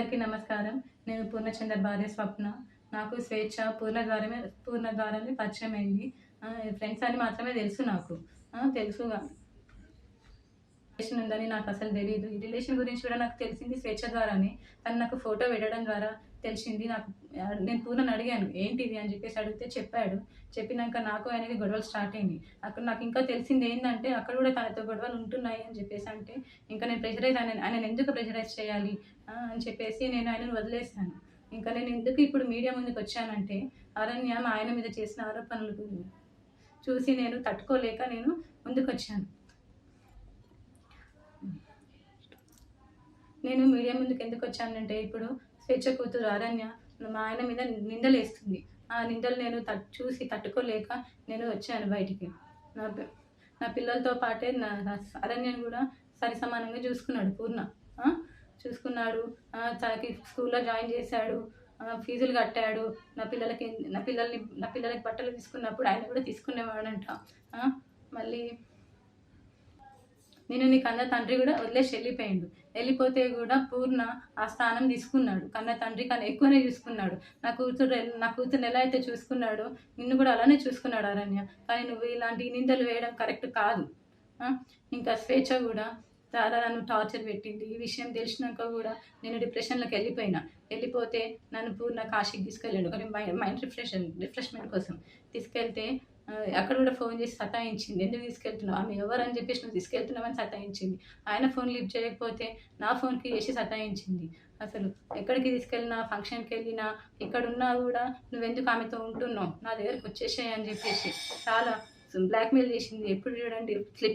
అందరికీ నమస్కారం. నేను పూర్ణచంద్ర భార్య స్వప్న. నాకు స్వేచ్ఛ పూర్ణ ద్వారమే పూర్ణ ద్వారమే పరిచయం అయింది ఫ్రెండ్స్ అని మాత్రమే తెలుసు నాకు. ఆ, తెలుసు రిలేషన్ ఉందని నాకు అసలు తెలియదు ఈ రిలేషన్ గురించి కూడా నాకు తెలిసింది స్వేచ్ఛ ద్వారానే. తను నాకు ఫోటో పెట్టడం ద్వారా తెలిసింది. నాకు నేను పూర్ణని అడిగాను ఏంటిది అని చెప్పేసి అడిగితే చెప్పాడు. చెప్పినాక నాకు ఆయనకి గొడవలు స్టార్ట్ అయింది అక్కడ నాకు ఇంకా తెలిసింది ఏంటంటే అక్కడ కూడా తనతో గొడవలు ఉంటున్నాయి అని చెప్పేసి అంటే ఇంకా నేను ప్రెషరైజ్ ఆయన ఆయన ఎందుకు ప్రెషరైజ్ చేయాలి? అని చెప్పేసి నేను ఆయనను వదిలేశాను. ఇంకా నేను ఎందుకు ఇప్పుడు మీడియా ముందుకు వచ్చానంటే అరణ్య ఆయన మీద చేసిన ఆరోపణలు చూసి నేను తట్టుకోలేక నేను ముందుకు వచ్చాను. నేను మీడియా ముందుకు ఎందుకు వచ్చానంటే ఇప్పుడు స్వేచ్ఛ కూతురు అరణ్య మా ఆయన మీద నిందలు వేస్తుంది ఆ నిందలు నేను తట్ చూసి తట్టుకోలేక నేను వచ్చాను బయటికి. నా నా పిల్లలతో పాటే నా అరణ్యను కూడా సరి సమానంగా చూసుకున్నాడు పూర్ణ. చూసుకున్నాడు. తనకి స్కూల్లో జాయిన్ చేశాడు. ఫీజులు కట్టాడు. నా పిల్లలకి నా పిల్లల్ని నా పిల్లలకి బట్టలు తీసుకున్నప్పుడు ఆయన కూడా తీసుకునేవాడంట. మళ్ళీ నేను నీ కన్న తండ్రి కూడా వదిలేసి వెళ్ళిపోయిండు. వెళ్ళిపోతే కూడా పూర్ణ ఆ స్థానం తీసుకున్నాడు. కన్న తండ్రి కన్నా ఎక్కువనే చూసుకున్నాడు. నా కూతురు నా కూతురుని ఎలా అయితే చూసుకున్నాడో నిన్ను కూడా అలానే చూసుకున్నాడు అరణ్య. కానీ నువ్వు ఇలాంటి నిందలు వేయడం కరెక్ట్ కాదు. ఇంకా స్వేచ్ఛ కూడా చాలా నన్ను టార్చర్ పెట్టింది. ఈ విషయం తెలిసినాక కూడా నేను డిప్రెషన్లోకి వెళ్ళిపోయినా. వెళ్ళిపోతే నన్ను పూర్ణ కాశీకి తీసుకెళ్ళాడు. మైండ్ రిఫ్రెషన్ రిఫ్రెష్మెంట్ కోసం తీసుకెళ్తే అక్కడ కూడా ఫోన్ చేసి సతాయించింది. ఎందుకు తీసుకెళ్తున్నావు? ఆమె ఎవరని చెప్పేసి నువ్వు తీసుకెళ్తున్నావని సతాయించింది. ఆయన ఫోన్ లిఫ్ట్ చేయకపోతే నా ఫోన్కి చేసి సతాయించింది. అసలు ఎక్కడికి తీసుకెళ్ళినా ఫంక్షన్కి వెళ్ళినా ఎక్కడున్నా కూడా నువ్వెందుకు ఆమెతో ఉంటున్నావు? నా దగ్గరకు వచ్చేసాయి అని చెప్పేసి చాలా బ్లాక్మెయిల్ చేసింది. ఎప్పుడు చూడండి స్లిప్